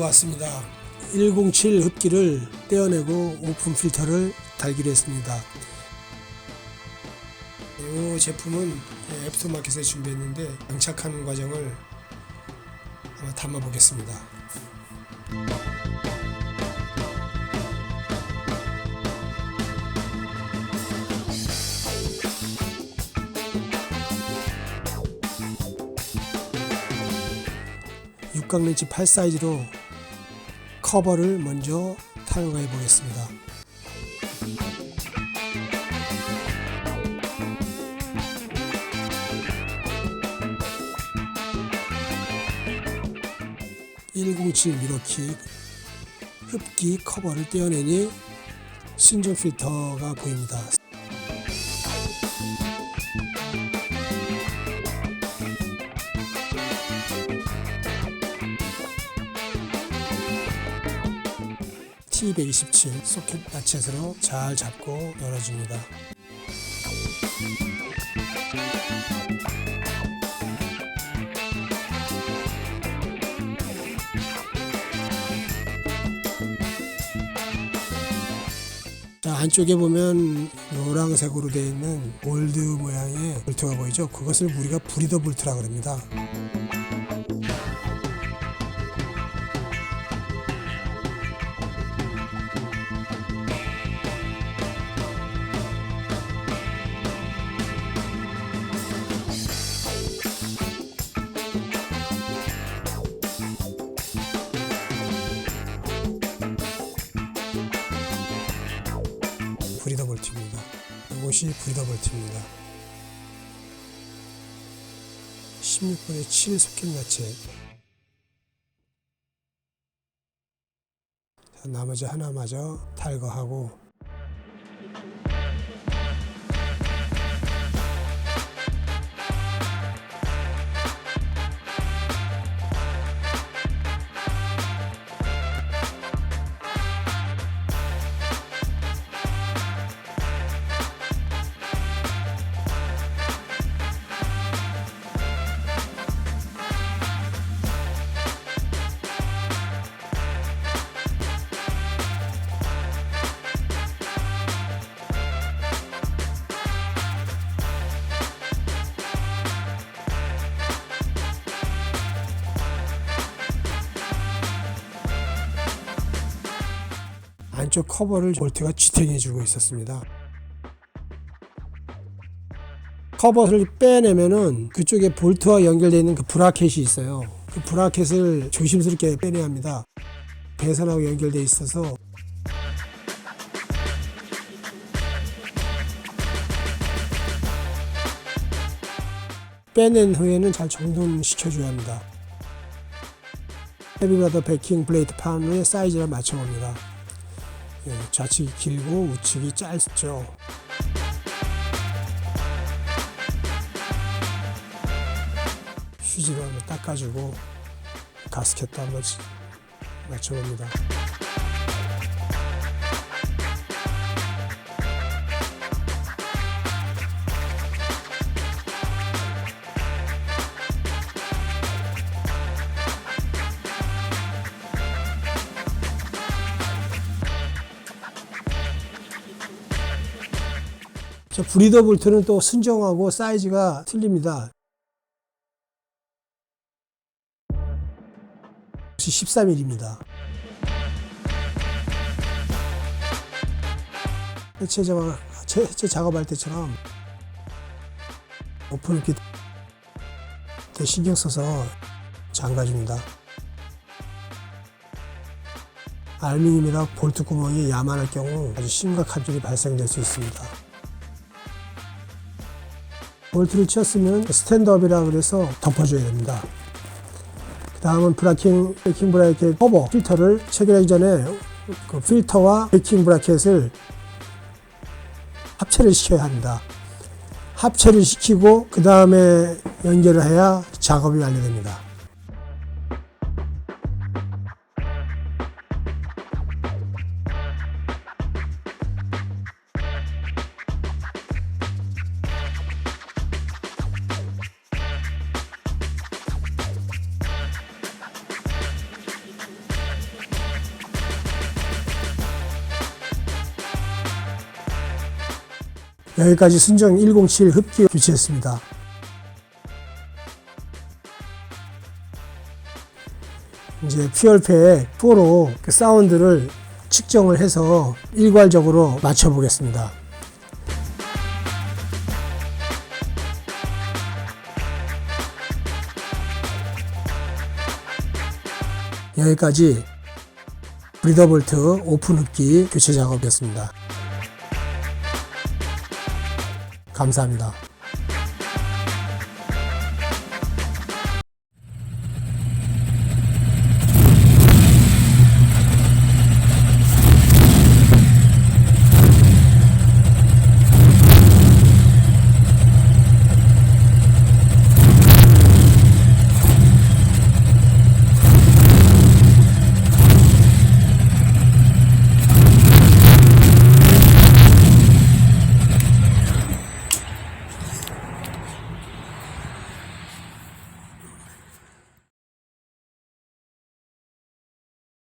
왔습니다. 107 흡기를 떼어내고 오픈 필터를 달기로 했습니다. 이 제품은 애프터마켓에 준비했는데 장착하는 과정을 한번 담아 보겠습니다. 육각렌치 8 사이즈로 커버를 먼저 탈거해 보겠습니다. (107) 미러킥 흡기 커버를 떼어내니 순정 필터가 보입니다. T127 소켓 마켓으로 잘 잡고 열어줍니다. 자 안쪽에 보면 노란색으로 되어 있는 골드 모양의 볼트가 보이죠? 그것을 우리가 브리더 볼트라 그럽니다. 이것이 브리더 볼트입니다. 16분의 7 소켓. 자, 나머지 하나마저 탈거하고 안쪽 커버를 볼트가 지탱해주고 있었습니다. 커버를 빼내면은 그쪽에 볼트와 연결되어 있는 그 브라켓이 있어요. 그 브라켓을 조심스럽게 빼내야 합니다. 배선하고 연결되어 있어서 빼낸 후에는 잘 정돈시켜줘야 합니다. 헤비브라더 베킹 블레이드 판의 사이즈를 맞춰봅니다. 예, 좌측이 길고 우측이 짧죠. 휴지로 한번 닦아주고 가스켓도 한번 맞춰봅니다. 저 브리더 볼트는 또 순정하고 사이즈가 틀립니다. 13mm입니다. 해체 작업, 해체 작업할 때처럼 오픈 이렇게 신경 써서 잠가줍니다. 알루미늄이라 볼트 구멍이 야만할 경우 아주 심각한 일이 발생될 수 있습니다. 볼트를 치었으면 스탠드업이라 그래서 덮어줘야 됩니다. 그 다음은 브라킹, 베이킹 브라켓 커버 필터를 체결하기 전에 그 필터와 베이킹 브라켓을 합체를 시켜야 합니다. 합체를 시키고 그 다음에 연결을 해야 작업이 완료됩니다. 여기까지 순정 107 흡기 교체했습니다. 이제 퓨얼팩 4로 그 사운드를 측정을 해서 일괄적으로 맞춰 보겠습니다. 여기까지 브리더볼트 오픈 흡기 교체 작업이었습니다. 감사합니다.